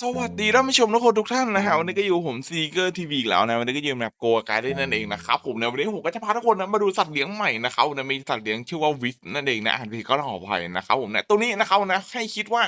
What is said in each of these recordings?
สวัสดีท่านผู้ชมทุกคนทุกท่านนะฮะวันนี้ก็อยู่ผมซีเกอร์ทีวีอีกแล้วนะวันนี้ก็อยู่แบบโกกายด้นั่นเองนะครับผมในวันนี้ผมก็จะพาทุกคนนะมาดูสัตว์เลี้ยงใหม่นะครับนะมีสัตว์เลี้ยงชื่อว่าวิสนั่นเองนะอ่านผิดก็ต้องขออภัยนะครับผมนะตัวนี้นะครับนะให้คิดว่า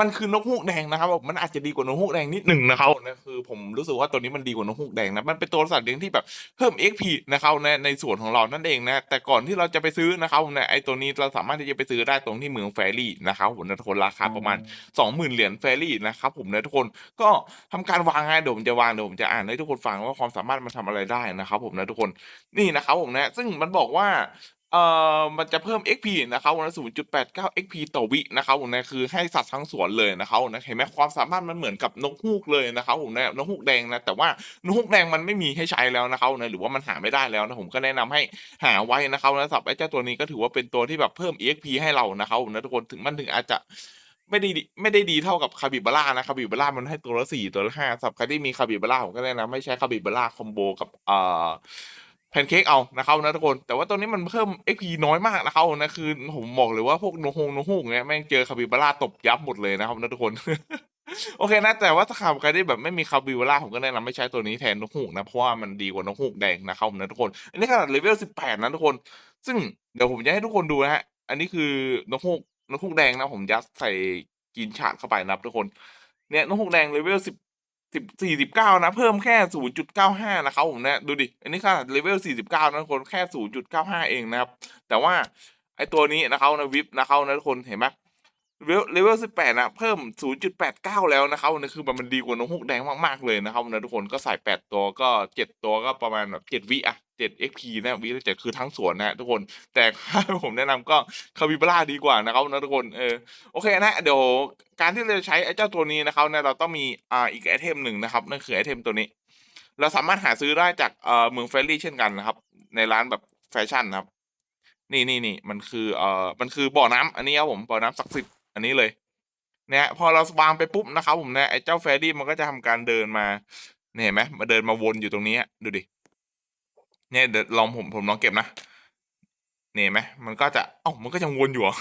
มันคือนกฮูกแดงนะครับผมมันอาจจะดีกว่านกฮูกแดงนิดหนึ่งนะครับนะคือผมรู้สึกว่าตัวนี้มันดีกว่านกฮูกแดงนะมันเป็นตัวสัตว์เลี้ยงที่แบบเพิ่ม XP นะครับในในส่วนของเรานั่นเองนะแต่ก่อนที่เราจะไปซื้อนะครับนะไอตัวนี้เราสามารถที่จะไปซื้อได้ตรงที่เมืองแฟรี่นะครับผมนะทุกคนราคาประมาณสองหมื่นเหรียญแฟรี่นะครับผมนะทุกคนก็ทำการวางไงเดี๋ยวผมจะวางเดี๋ยวผมจะอ่านให้ทุกคนฟังว่าความสามารถมันทำอะไรได้นะครับผมนะทุกคนนี่นะครับผมนะซึ่งมันบอกว่าเอ่อมันจะเพิ่ม XP นะครับวันละ0.89 XP ต่อวินะครับผมนะคือให้สัตว์ทั้งสวนเลยนะครับนะเห็นไหมความสามารถมันเหมือนกับนกฮูกเลยนะครับผมนะนกฮูกแดงนะแต่ว่านกฮูกแดงมันไม่มีให้ใช้แล้วนะครับนะหรือว่ามันหาไม่ได้แล้วนะผมก็แนะนำให้หาไว้นะครับนะสับไอ้เจ้าตัวนี้ก็ถือว่าเป็นตัวที่แบบเพิ่ม EXP ให้เรานะครับผมนะทุกคนถึงมันถึงอาจจะ ไม่ได้ดีไม่ได้ดีเท่ากับคาบิบาร่านะคาบิบาร่ามันให้ตัวละสี่ตัวละห้าสำหรับใครที่มีคาบิบาร่าผมก็แนะนำไม่ใช้คาบิบาร่าคอมโบกับเอ่อแพนเค้กเอานะครับนะทุกคน แต่ว่าตัวนี้มันเพิ่ม XP น้อยมากนะครับนะคือผมบอกเลยว่าพวกโนฮงโนฮงเนี่ยแม่งเจอคาบิบาร่าตบยับหมดเลยนะครับนะทุกคนโอเคนะแต่ว่าถ้าใครที่แบบไม่มีคาบิบาร่าผมก็แนะนำไม่ใช้ตัวนี้แทนนกฮูกนะ เพราะว่ามันดีกว่านกฮูกแดงนะครับนะทุกคน อันนี้ขนาดเลเวลสิบแปดนะทุกคน ซึ่งเดี๋ยวผมจะให้ทุกคนดูนะฮะ อันนี้คือนกฮูก นกฮูกแดงนะผมยัดใส่กินฉาดเข้าไปนะครับทุกคน เนี่ยนกฮูกแดงเลเวลสิบสิบสี่สิบเก้านะ เพิ่มแค่ศูนย์จุดเก้าห้านะครับผมเนี่ยดูดิ อันนี้ขนาดเลเวลสี่สิบเก้านะทุกคนแค่ศูนย์จุดเก้าห้าเองนะครับ แต่ว่าไอตัวนี้นะครับนะวิปนะครับนะทุกคนเห็นไหมเลเวลเลเวลสิบแปดนะเพิ่มศูนย์จุดแปดเก้าแล้วนะครับนี่คือมันดีกว่านกฮูกแดงมากๆเลยนะครับนะทุกคนก็ใส่แปดตัวก็เจ็ดตัวก็ประมาณแบบเจ็ดวิอะ เจ็ด XP นะวิละเจ็ดคือทั้งสวนนะทุกคน แต่ถ้าผมแนะนำก็คาบิบร่าดีกว่านะครับนะทุกคนเออโอเคนะเดี๋ยวการที่เราจะใช้ไอ้เจ้าตัวนี้นะครับเนี่ยเราต้องมีอ่าอีกไอเทมหนึ่งนะครับนั่นคือไอเทมตัวนี้ เราสามารถหาซื้อได้จากเอ่อเมืองเฟรนลี่เช่นกันนะครับ ในร้านแบบแฟชั่นนะครับ นี่นี่นี่มันคือเอ่อมันคือบ่อน้ำอันนี้ครับผมบ่อน้ำศักดิ์สิทธิ์อันนี้เลยเนี่ยพอเราวางไปปุ๊บนะครับผมเนี่ยไอ้เจ้าแฟรี่มันก็จะทำการเดินมาเนี่ยเห็นไหมมาเดินมาวนอยู่ตรงนี้ดูดิ เนี่ยเดี๋ยวลองผมผมลองเก็บนะเนี่ยเห็นไหมมันก็จะเอ้ามันก็ยังวนอยู่หรอ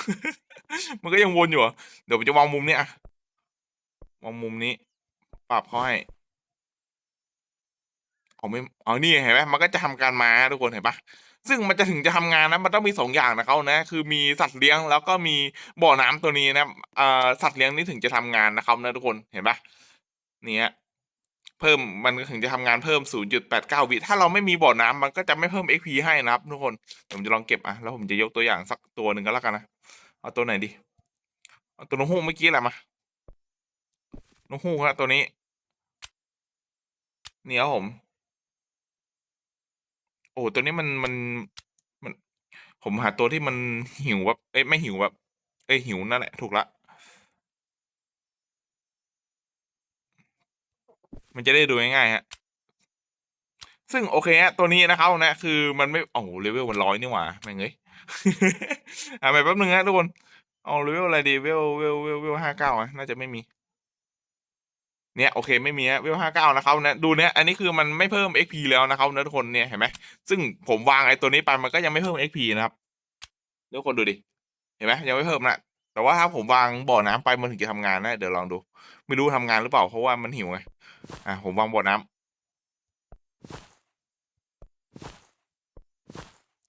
มันก็ยังวนอยู่เหรอเดี๋ยวผมจะวางมุมนี้อะวางมุมนี้ ปรับเขาให้เอาไม่เอานี่เห็นไหมมันก็จะทำการมาทุกคนเห็นปะซึ่งมันจะถึงจะทำงานนะมันต้องมีสองอย่างนะเขานะ คือมีสัตว์เลี้ยงแล้วก็มีบ่อน้ำตัวนี้นะเอ่อสัตว์เลี้ยงนี่ถึงจะทำงานนะครับนะทุกคนเห็นปะเนี่ย เพิ่มมันก็ถึงจะทำงานเพิ่ม 0.89 วิ ถ้าเราไม่มีบ่อน้ำมันก็จะไม่เพิ่ม XP ให้นะครับทุกคนผมจะลองเก็บอะแล้วผมจะยกตัวอย่างสักตัวหนึ่งก็แล้วกันนะ เอาตัวไหนดี เอาตัวนกฮูกเมื่อกี้แหละมานกฮูกครับตัวนี้ นี่ครับผม โอ้ตัวนี้มันมันมัน ผมหาตัวที่มันหิวแบบเอ้ยไม่หิวแบบ เอ้ยหิวนั่นแหละถูกละ มันจะได้ดูง่ายๆฮะซึ่งโอเคฮะตัวนี้นะครับนะ คือมันไม่โอ้โหเลเวลมันร้อยนี่หว่าแม่งเอ้ยอ่าไปแป๊บนึงฮะทุกคนเอาเลเวลอะไรดีเวลเวลเวลเวลห้าเก้าอะน่าจะไม่มีเนี่ยโอเคไม่มีฮะเวลห้าเก้านะครับนะดูเนี่ยอันนี้คือมันไม่เพิ่ม XP แล้วนะครับนะทุกคนเนี่ยเห็นไหมซึ่งผมวางไอ้ตัวนี้ไปมันก็ยังไม่เพิ่ม XP นะครับทุกคนดูดิเห็นไหมยังไม่เพิ่มนะแต่ว่าถ้าผมวางบ่อน้ำไปมันถึงจะทำงานนะเดี๋ยวลองดู ไม่รู้ทำงานหรือเปล่าเพราะว่ามันหิวไง อะผมวางบ่อน้ำ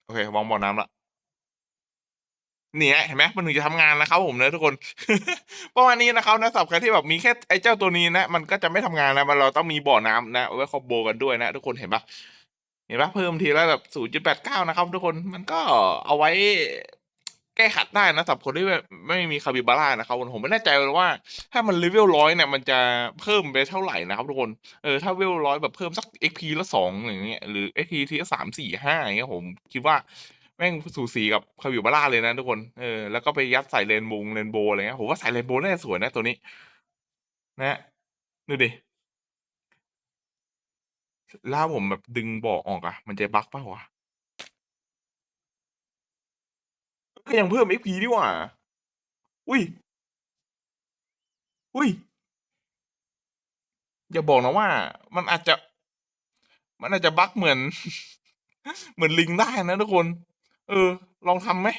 โอเควางบ่อน้ำละเนี่ยเห็นไหมมันถึงจะทำงานนะครับผมเนะทุกคน ประมาณนี้นะครับนะสำหรับใครที่แบบมีแค่ไอ้เจ้าตัวนี้นะ มันก็จะไม่ทำงานนะมันเราต้องมีบ่อน้ำนะเอาไว้คอมโบกันด้วยนะทุกคนเห็นปะเห็นปะเพิ่มทีละแบบศูนย์จุดแปดเก้านะครับ ทุกคนมันก็เอาไว้ ก้ขัดได้นะสำหรับคนที่ไม่มีคาบิบาร่านะครับผมไม่แน่ใจเลยว่า ถ้ามันเลเวลร้อยเนี่ยมันจะเพิ่มไปเท่าไหร่นะครับทุกคนเออถ้าเวลร้อยแบบเพิ่มสัก XP ละสองอย่างเงี้ยหรือ XP ทีละสามสี่ห้าอย่างเงี้ยผมคิดว่าแม่งสูสีกับคาบิบาร่าเลยนะทุกคนเออแล้วก็ไปยัดใส่เรนโบว์เรนโบว์อะไรเงี้ยผมว่าใส่เรนโบว์น่าจะสวยนะตัวนี้ นะดูดิแล้วผมแบบดึงบาะออกอะมันจะบั๊กเปล่าวะ ก็ยังเพิ่ม XP ดีกว่า อุ้ย อุ้ย อย่าบอกนะว่า มันอาจจะ มันอาจจะบั๊กเหมือน เหมือนลิงได้นะทุกคน เออ ลองทำไหม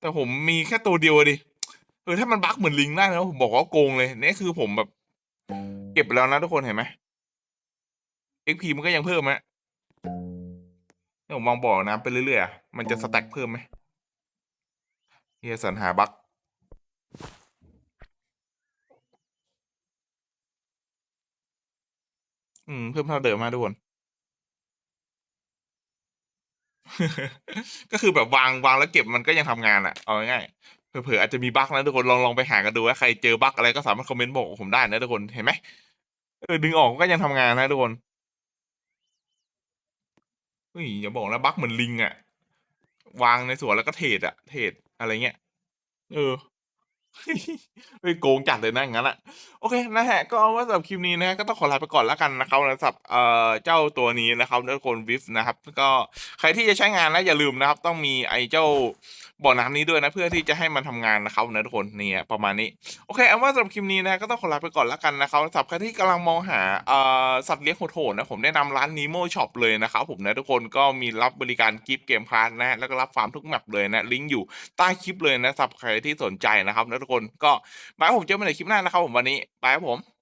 แต่ผมมีแค่ตัวเดียวดิ เออ ถ้ามันบั๊กเหมือนลิงได้นะผมบอกว่าโกงเลย นี่คือผมแบบ เก็บไปแล้วนะทุกคนเห็นไหม XP มันก็ยังเพิ่มฮะเนี่ยผมมองบอกนะไปเรื่อยๆ มันจะสแต็กเพิ่มไหม เฮียสันหาบั๊กอืม เพิ่มเท่าเดิมมาทุกคน ก็คือแบบวางวางแล้วเก็บมันก็ยังทำงานอะเอาง่ายๆเผื่อๆอาจจะมีบั๊กนะทุกคนลองลองไปหากันดูว่าใครเจอบั๊กอะไรก็สามารถคอมเมนต์บอกผมได้นะทุกคนเห็นไหมเออดึงออกก็ยังทำงานนะทุกคนเฮ้ยอย่าบอกนะบั๊กเหมือนลิงอะวางในสวนแล้วก็เทรดอะเทรด อะไรเงี้ย เออไปโกงจัดเลยนะอย่างนั้นอะโอเคนะฮะก็เอาว่าสำหรับคลิปนี้นะฮะก็ต้องขอลาไปก่อนแล้วกันนะครับสำหรับเอ่อเจ้าตัวนี้นะครับทุกคนวิฟนะครับ ก็ใครที่จะใช้งานนะอย่าลืมนะครับ ต้องมีไอ้เจ้า บ่อน้ำนี้ด้วยนะเพื่อที่จะให้มันทำงานนะครับนะทุกคนเนี่ยประมาณนี้โอเคเอาว่าสำหรับคลิปนี้นะก็ต้องขอลาไปก่อนแล้วกันนะครับสำหรับใครที่กำลังมองหาสัตว์เลี้ยงโหดๆนะผมแนะนำร้าน Nemo Shop เลยนะครับผมนะทุกคนก็มีรับบริการกิฟต์เกมพาร์ทนะแล้วก็รับฟาร์มทุกแมปเลยนะลิงก์อยู่ใต้คลิปเลยนะสำหรับใครที่สนใจนะครับนะทุกคนก็บายผมเจอกันในคลิปหน้านะครับผมวันนี้บายครับผม